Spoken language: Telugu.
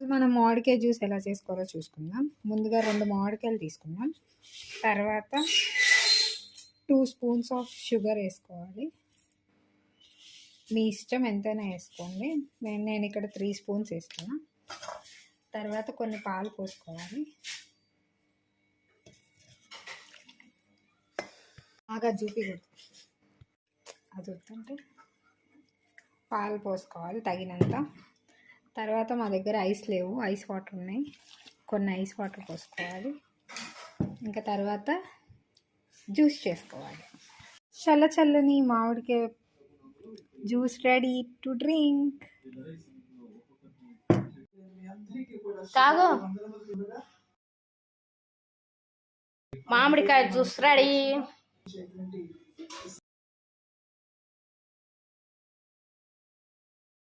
మనం మామిడికాయ జ్యూస్ ఎలా చేసుకోవాలో చూసుకుందాం. ముందుగా రెండు మామిడికాయలు తీసుకుందాం. తర్వాత టూ స్పూన్స్ ఆఫ్ షుగర్ వేసుకోవాలి. మీ ఇష్టం ఎంతైనా వేసుకోండి. నేను నేను ఇక్కడ త్రీ స్పూన్స్ వేస్తున్నా. తర్వాత కొన్ని పాలు పోసుకోవాలి. బాగా చూపికూడదు అది వద్దంటే పాలు పోసుకోవాలి తగినంత. తర్వాత మా దగ్గర ఐస్ లేవు. ఐస్ వాటర్ ఉన్నాయి. కొన్ని ఐస్ వాటర్ పోసుకోవాలి. ఇంకా తర్వాత జ్యూస్ చేసుకోవాలి. చల్ల చల్లని మామిడికాయ జ్యూస్ రెడీ టు డ్రింక్. తాగు. మామిడికాయ జ్యూస్ రెడీ.